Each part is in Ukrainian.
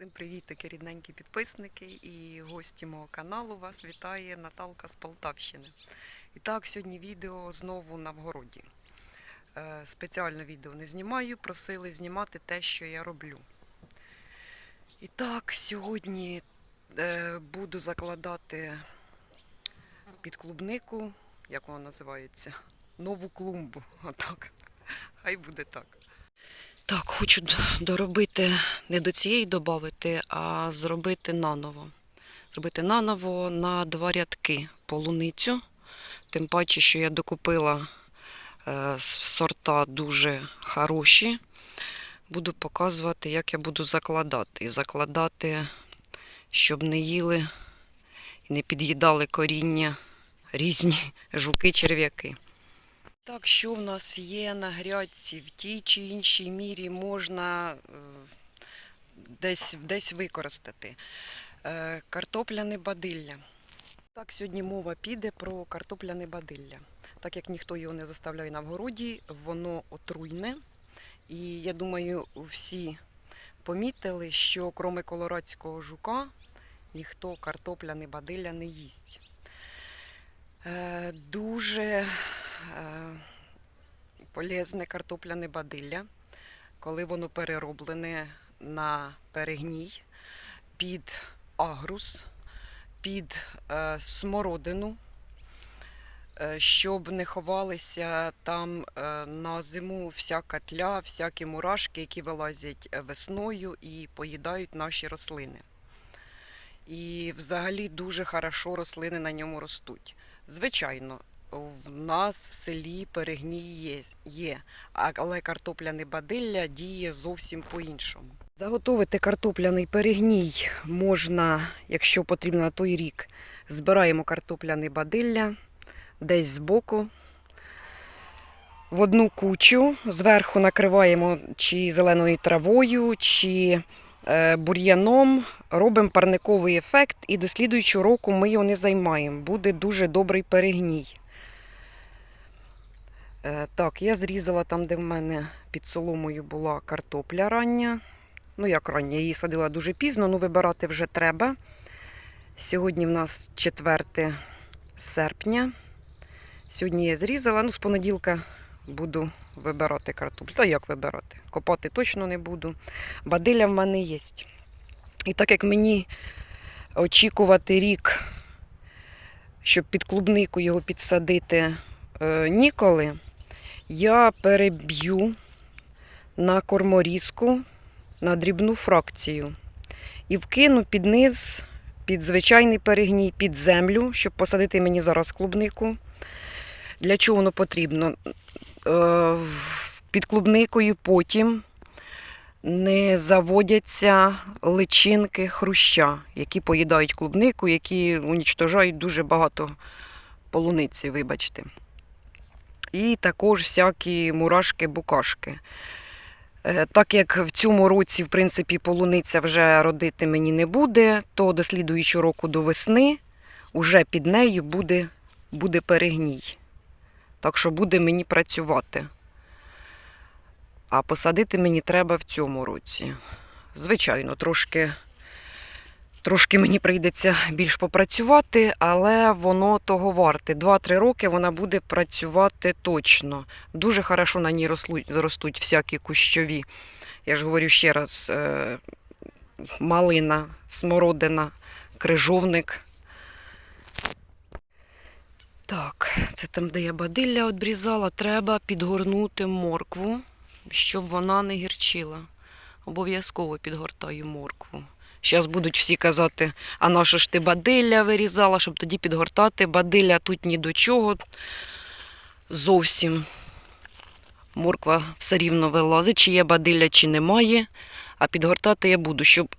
Всім привіт, такі рідненькі підписники і гості мого каналу. Вас вітає Наталка з Полтавщини. І так, сьогодні відео знову на вгороді. Е, Спеціально відео не знімаю, просили знімати те, що я роблю. І так, сьогодні е, буду закладати під клубнику, як вона називається, нову клумбу. Отак. Хай буде так. Так, хочу доробити не до цієї додати, а зробити наново. Зробити наново на два рядки полуницю. Тим паче, що я докупила е, сорта дуже хороші. Буду показувати, як я буду закладати. Закладати, щоб не їли і не під'їдали коріння різні жуки-черв'яки. Так, що в нас є на грядці, в тій чи іншій мірі можна е, десь, десь використати. Е, Картопляне бадилля. Так, сьогодні мова піде про картопляне бадилля. Так як ніхто його не заставляє на вгороді, воно отруйне. І я думаю, всі помітили, що кроме колорадського жука ніхто картопляне бадилля не їсть. Е, Дуже полезне картопляне бадилля, коли воно перероблене на перегній під агрус, під е, смородину, е, щоб не ховалися там е, на зиму всяка тля, всякі мурашки, які вилазять е, весною і поїдають наші рослини. І взагалі дуже хорошо рослини на ньому ростуть. Звичайно, в нас в селі перегній є, але картопляне бадилля діє зовсім по-іншому. Заготовити картопляний перегній можна, якщо потрібно на той рік. Збираємо картопляне бадилля десь збоку. В одну кучу зверху накриваємо чи зеленою травою, чи е, бур'яном, робимо парниковий ефект і до слідуючого року ми його не займаємо. Буде дуже добрий перегній. Е, Так, я зрізала там, де в мене під соломою була картопля рання. Ну, як рання, її садила дуже пізно, ну вибирати вже треба. Сьогодні в нас 4 серпня. Сьогодні я зрізала, ну, з понеділка буду вибирати картоплю. Та як вибирати? Копати точно не буду. Бадилля в мене є. І так як мені очікувати рік, щоб під клубнику його підсадити е, ніколи, я переб'ю на корморізку на дрібну фракцію і вкину під низ, під звичайний перегній, під землю, щоб посадити мені зараз клубнику. Для чого воно потрібно? Е, Під клубникою потім не заводяться личинки хруща, які поїдають клубнику, які унічтожають дуже багато полуниці, вибачте. І також всякі мурашки-букашки. Е, Так як в цьому році, в принципі, полуниця вже родити мені не буде, то до слідуючого року до весни уже під нею буде, буде перегній. Так що буде мені працювати. А посадити мені треба в цьому році. Звичайно, трошки, трошки мені прийдеться більш попрацювати, але воно того варте. 2-3 роки вона буде працювати точно. Дуже хорошо на ній ростуть, всякі кущові. Я ж говорю ще раз: е, малина, смородина, крижовник. Так, це там, де я бадилля відрізала, треба підгорнути моркву, щоб вона не гірчила. Обов'язково підгортаю моркву. Зараз будуть всі казати, а на ж ти бадилля вирізала, щоб тоді підгортати. Бадилля тут ні до чого. Зовсім морква все рівно вилазить, чи є бадилля, чи немає. А підгортати я буду, щоб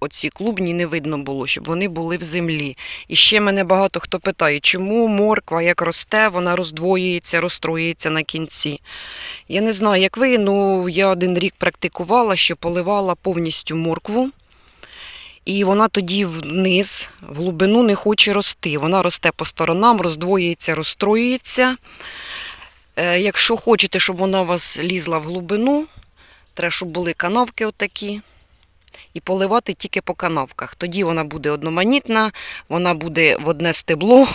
оці клубні не видно було, щоб вони були в землі. І ще мене багато хто питає, чому морква, як росте, вона роздвоюється, розстроюється на кінці. Я не знаю, як ви, ну я один рік практикувала, що поливала повністю моркву. І вона тоді вниз, в глибину не хоче рости. Вона росте по сторонам, роздвоюється, розстроюється. Е, якщо хочете, щоб вона у вас лізла в глибину, треба, щоб були канавки отакі. і поливати тільки по канавках. Тоді вона буде одноманітна, вона буде в одне стебло,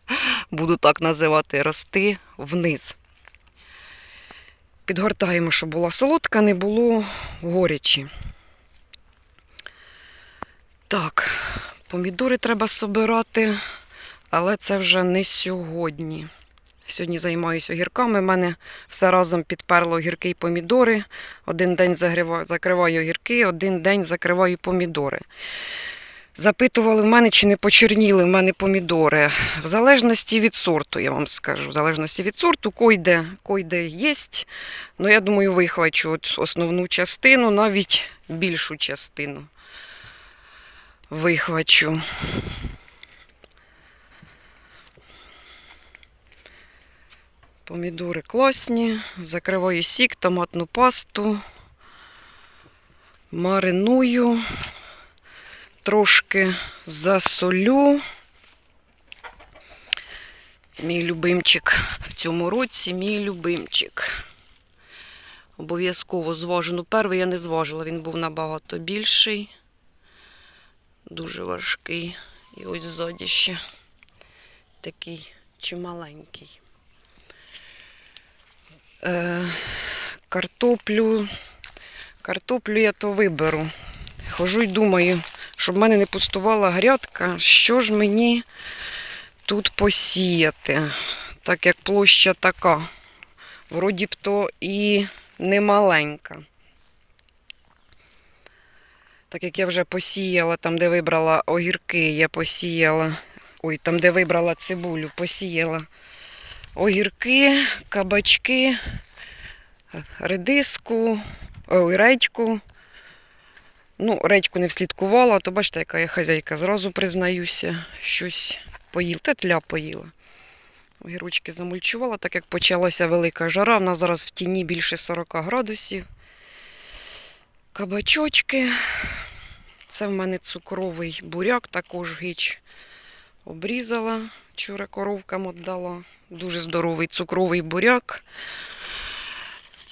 буду так називати, рости вниз. Підгортаємо, щоб була солодка, не було горячі. Так, помідори треба собирати, але це вже не сьогодні. Сьогодні займаюся огірками. У мене все разом підперло огірки і помідори. Один день закриваю огірки, один день закриваю помідори. Запитували в мене, чи не почерніли в мене помідори. В залежності від сорту, я вам скажу. В залежності від сорту, койде, койде є. Ну, я думаю, вихвачу основну частину, навіть більшу частину. Вихвачу. Помідори класні. Закриваю сік, томатну пасту. Мариную. Трошки засолю. Мій любимчик в цьому році, мій любимчик. Обов'язково зважу. Ну, перший я не зважила, він був набагато більший. Дуже важкий. І ось ззаді ще такий чималенький. Е, картоплю. Картоплю я то виберу. Хожу й думаю, щоб в мене не пустувала грядка, що ж мені тут посіяти, так як площа така. Вроді б то і не маленька. Так як я вже посіяла, там, де вибрала огірки, я посіяла. Ой, там, де вибрала цибулю, посіяла огірки, кабачки, редиску, ой, редьку. Ну, редьку не вслідкувала, то бачите, яка я хазяйка. Зразу признаюся, щось поїла. Та тля поїла. Огірочки замульчувала, так як почалася велика жара. В нас зараз в тіні більше 40 градусів. Кабачочки. Це в мене цукровий буряк, також гіч обрізала. Вчора коровкам віддала. Дуже здоровий цукровий буряк.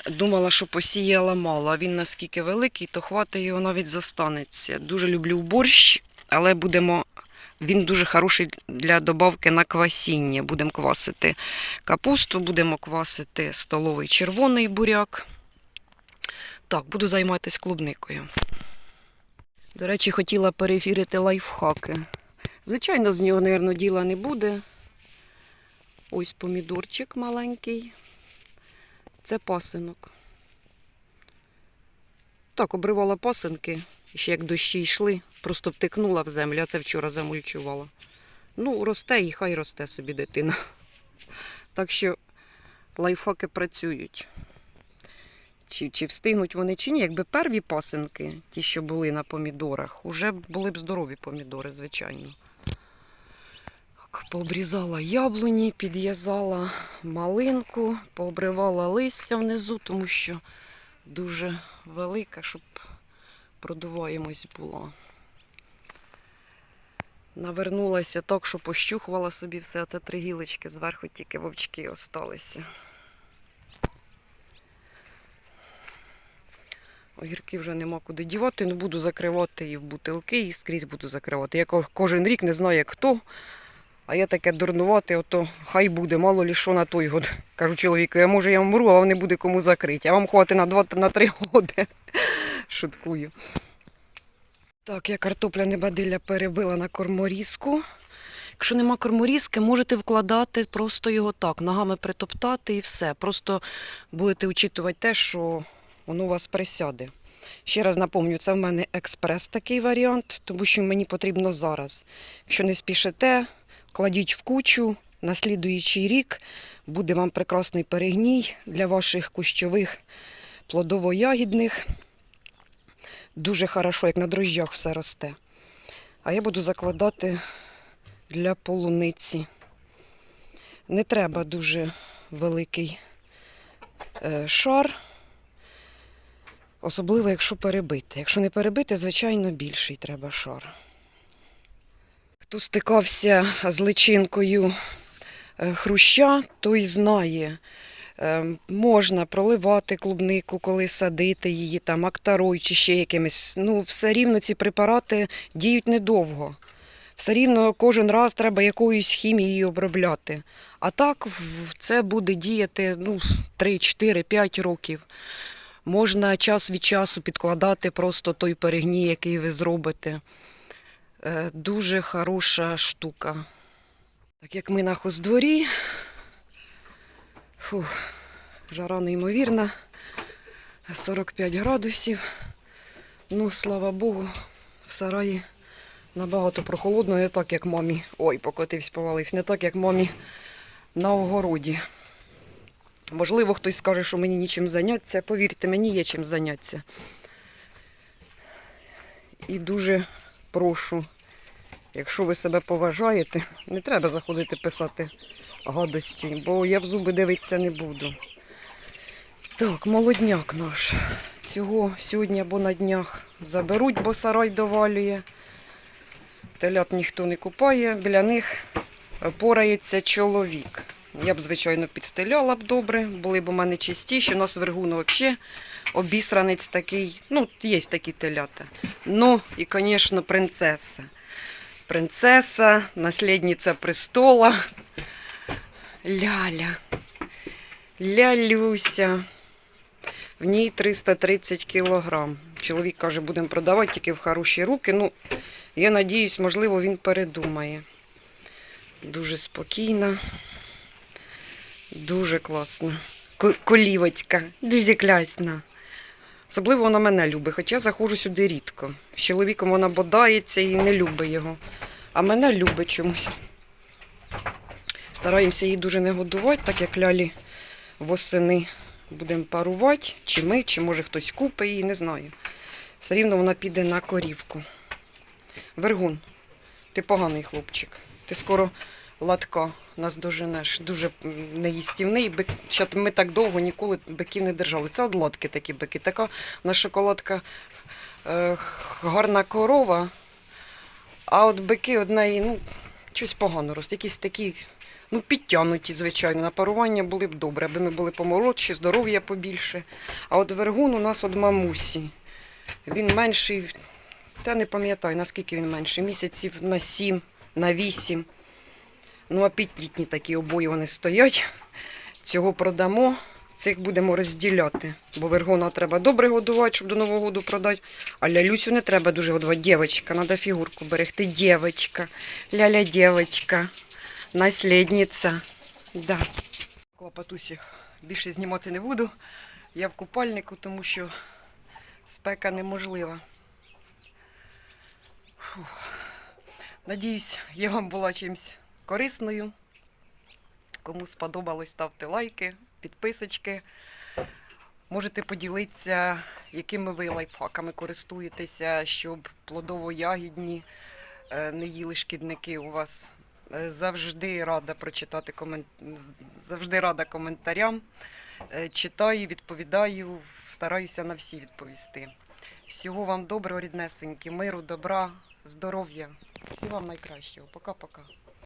Думала, що посіяла мало, а він наскільки великий, то хватить його навіть зостанеться. Дуже люблю борщ, але будемо. Він дуже хороший для добавки на квасіння. Будемо квасити капусту, будемо квасити столовий червоний буряк. Так, буду займатися клубникою. До речі, хотіла перевірити лайфхаки. Звичайно, з нього, мабуть, діла не буде. Ось помідорчик маленький. Це пасинок. Так, обривала пасинки, ще як дощі йшли, просто втикнула в землю, а це вчора замульчувала. Ну, росте і хай росте собі дитина. Так що лайфхаки працюють. Чи, чи встигнуть вони чи ні, якби перві пасинки, ті, що були на помідорах, вже були б здорові помідори, звичайно. Пообрізала яблуні, підв'язала малинку, пообривала листя внизу, тому що дуже велика, щоб продуваємось була. Навернулася так, що пощухувала собі все, а це три гілочки, зверху тільки вовчки осталися. Огірки вже нема куди дівати, не буду закривати і в бутилки, і скрізь буду закривати. Я кожен рік не знаю, як хто. А я таке дурнувати, ото хай буде, мало лі що на той год. Кажу чоловіку, я може я вмру, а вам не буде кому закрити. А вам хватить на 2 на 3 роки. Шуткую. Так, я картопляне бадилля перебила на корморізку. Якщо нема корморізки, можете вкладати просто його так, ногами притоптати і все. Просто будете учитувати те, що воно у вас присяде. Ще раз напомню, це в мене експрес такий варіант, тому що мені потрібно зараз. Якщо не спішите, кладіть в кучу, на слідуючий рік буде вам прекрасний перегній для ваших кущових плодово-ягідних. Дуже хорошо, як на дрожжах все росте. А я буду закладати для полуниці. Не треба дуже великий е, шар. Особливо, якщо перебити. Якщо не перебити, звичайно, більший треба шар. Хто стикався з личинкою е, хруща, той знає, Е, Можна проливати клубнику, коли садити її, там актарой чи ще якимись. Ну, все рівно ці препарати діють недовго. Все рівно кожен раз треба якоюсь хімією обробляти. А так це буде діяти ну, 3, 4, 5 років. Можна час від часу підкладати просто той перегній, який ви зробите. Е, Дуже хороша штука. Так як ми на хоздворі, фух, жара неймовірна, 45 градусів. Ну, слава Богу, в сараї набагато прохолодно, не так, як мамі. Ой, покотився, повалився, не так, як мамі на огороді. Можливо, хтось скаже, що мені нічим зайнятися. Повірте, мені є чим зайнятися. І дуже прошу, якщо ви себе поважаєте, не треба заходити писати гадості, бо я в зуби дивитися не буду. Так, молодняк наш. Цього сьогодні або на днях заберуть, бо сарай довалює. Телят ніхто не купає, біля них порається чоловік. Я б, звичайно, підстеляла б добре, були б у мене чистіші. У нас вергуно взагалі обісранець такий. Ну, є такі телята. Ну, і, звісно, принцеса. Принцеса, наслідниця престола. Ляля. Лялюся. В ній 330 кілограм. Чоловік каже, будемо продавати тільки в хороші руки. Ну, я надіюсь, можливо, він передумає. Дуже спокійна, дуже класна. Колівочка, дуже класна. Особливо вона мене любить, хоча я заходжу сюди рідко. З чоловіком вона бодається і не любить його. А мене любить чомусь. Стараємося її дуже не годувати, так як лялі восени будемо парувати, чи ми, чи може хтось купить її, не знаю. Все рівно вона піде на корівку. Вергун, ти поганий хлопчик. Ти скоро латка нас доженеш. Дуже неїстівний. Бик... Що ми так довго ніколи биків не держали. Це от латки такі бики. Така у нас шоколадка е, гарна корова, а от бики одне, ну, щось погано росте. Якісь такі, ну, підтягнуті, звичайно. На парування були б добре, аби ми були помолодші, здоров'я побільше. А от вергун у нас от мамусі. Він менший, та не пам'ятаю, наскільки він менший. Місяців на сім, на вісім. Ну, апетитні такі обоє вони стоять. Цього продамо, цих будемо розділяти. Бо вергона треба добре годувати, щоб до Нового року продати. А лялюсю не треба дуже годувати. Дівчинка, треба фігурку берегти. Дівчинка, ляля дівчинка, наслідниця. Да. Клопотусі більше знімати не буду. Я в купальнику, тому що спека неможлива. Фух. Надіюсь, я вам була чимось корисною. Кому сподобалось, ставте лайки, підписочки. Можете поділитися, якими ви лайфхаками користуєтеся, щоб плодово-ягідні е, не їли шкідники у вас. Е, Завжди рада прочитати комен... завжди рада коментарям. Е, Читаю, відповідаю, стараюся на всі відповісти. Всього вам доброго, ріднесеньки, миру, добра, здоров'я. Всього вам найкращого. Пока-пока.